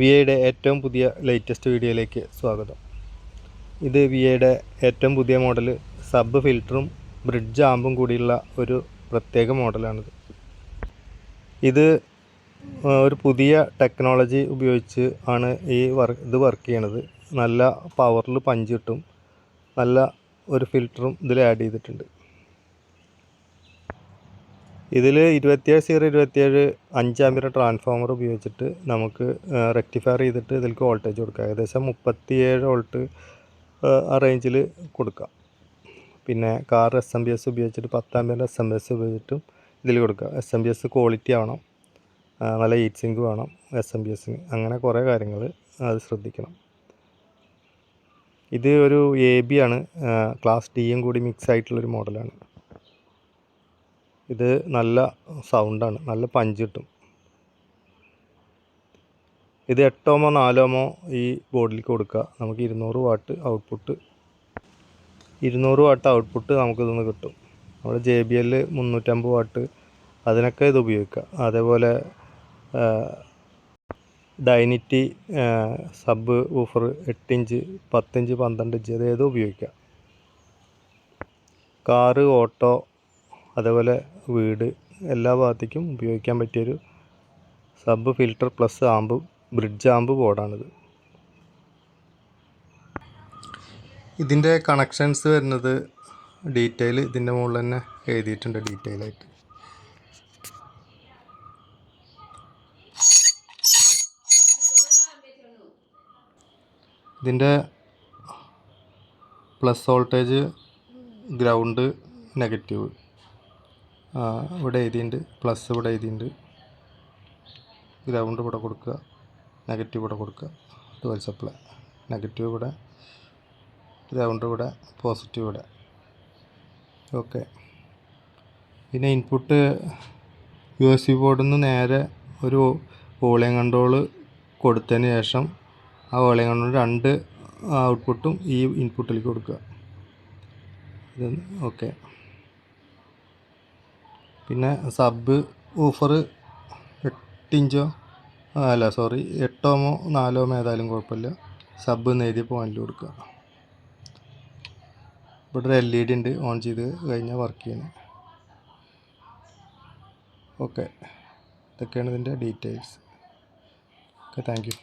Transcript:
V ഐയുടെ ഏറ്റവും പുതിയ ലേറ്റസ്റ്റ് വീഡിയോയിലേക്ക് സ്വാഗതം. ഇത് വി ഐയുടെ ഏറ്റവും പുതിയ മോഡൽ സബ് ഫിൽറ്ററും ബ്രിഡ്ജ് ആമ്പും കൂടിയുള്ള ഒരു പ്രത്യേക മോഡലാണിത് ഇത് ഒരു പുതിയ ടെക്നോളജി ഉപയോഗിച്ച് ആണ് ഈ വർക്ക് ഇത് വർക്ക് ചെയ്യണത്. നല്ല പവറിൽ പഞ്ച് കിട്ടും. നല്ല ഒരു ഫിൽറ്ററും ഇതിൽ ആഡ് ചെയ്തിട്ടുണ്ട്. ഇതിൽ ഇരുപത്തിയേഴ് സീറോ ഇരുപത്തിയേഴ് അഞ്ചാമ്പിയർ ട്രാൻസ്ഫോമർ ഉപയോഗിച്ചിട്ട് നമുക്ക് റെക്ടിഫയർ ചെയ്തിട്ട് ഇതിലേക്ക് വോൾട്ടേജ് കൊടുക്കാം. ഏകദേശം മുപ്പത്തിയേഴ് വോൾട്ട് ആ റേഞ്ചിൽ കൊടുക്കാം. പിന്നെ car S M B S ഉപയോഗിച്ചിട്ട് പത്താമ്പിയർ എസ് എം ബി എസ് ഉപയോഗിച്ചിട്ടും ഇതിൽ കൊടുക്കാം. S M B S quality ആവണം നല്ല ഹീറ്റ് സിങ്ക് വേണം എസ് എം ബി എസിന് അങ്ങനെ കുറേ കാര്യങ്ങൾ അത് ശ്രദ്ധിക്കണം. ഇത് ഒരു എ ബി ആണ് ക്ലാസ് ഡിയും കൂടി മിക്സ് ആയിട്ടുള്ളൊരു മോഡലാണ് ഇത് നല്ല സൗണ്ടാണ് നല്ല പഞ്ച് കിട്ടും. ഇത് എട്ടോമോ നാലോമോ ഈ ബോർഡിലേക്ക് കൊടുക്കുക. നമുക്ക് ഇരുന്നൂറ് വാട്ട് ഔട്ട്പുട്ട് ഇരുന്നൂറ് വാട്ട് ഔട്ട്പുട്ട് നമുക്കിതൊന്ന് കിട്ടും. നമ്മുടെ ജെ ബി എൽ മുന്നൂറ്റമ്പത് വാട്ട് അതിനൊക്കെ ഇത് ഉപയോഗിക്കാം അതേപോലെ ഡൈനിറ്റി സബ് ഊഫർ എട്ടിഞ്ച് പത്തിഞ്ച് പന്ത്രണ്ട് ഇഞ്ച് അതേത് ഉപയോഗിക്കാം കാറ് ഓട്ടോ അതേപോലെ വീട് എല്ലാ ഭാഗത്തേക്കും ഉപയോഗിക്കാൻ പറ്റിയൊരു sub filter plus amp bridge amp ബോർഡാണിത്. ഇതിന്റെ കണക്ഷൻസ് വരുന്നത് ഡീറ്റെയിൽ ഇതിന്റെ മുകളിൽ തന്നെ എഴുതിയിട്ടുണ്ട് ഡീറ്റെയിൽ ആയിട്ട്. ഇതിന്റെ പ്ലസ് വോൾട്ടേജ് ഗ്രൗണ്ട് നെഗറ്റീവ്. ഇവിടെ എഴുതിയിട്ടുണ്ട്. പ്ലസ് ഇവിടെ എഴുതിയിട്ടുണ്ട്. ഗ്രൗണ്ട് ഇവിടെ കൊടുക്കുക. നെഗറ്റീവ് ഇവിടെ കൊടുക്കുക. ട്വൽ സപ്ലൈ നെഗറ്റീവ് ഇവിടെ. ഗ്രൗണ്ട് ഇവിടെ. പോസിറ്റീവ് ഇവിടെ. ഓക്കെ പിന്നെ ഇൻപുട്ട് യു എസ് ബി ബോർഡിൽ നിന്ന് നേരെ ഒരു വോളിയം കൺട്രോൾ കൊടുത്തതിന് ശേഷം ആ വോളിയം കൺട്രോൾ രണ്ട് ഔട്ട്പുട്ടും ഈ ഇൻപുട്ടിലേക്ക് കൊടുക്കുക. ഇത് ഓക്കെ പിന്നെ സബ് ഊഫറ് എട്ടിഞ്ചോ അല്ല സോറി എട്ടോമോ നാലോമോ ഏതായാലും കുഴപ്പമില്ല. സബ് എന്ന് എഴുതിയ പോയിന്റിൽ കൊടുക്കുക. ഇവിടെ ഒരു എൽ ഇ ഡി ഉണ്ട് ഓൺ ചെയ്ത് കഴിഞ്ഞാൽ വർക്ക് ചെയ്യണം. ഓക്കെ ഇതൊക്കെയാണ് ഇതിന്റെ ഡീറ്റെയിൽസ് ഓക്കെ താങ്ക് യു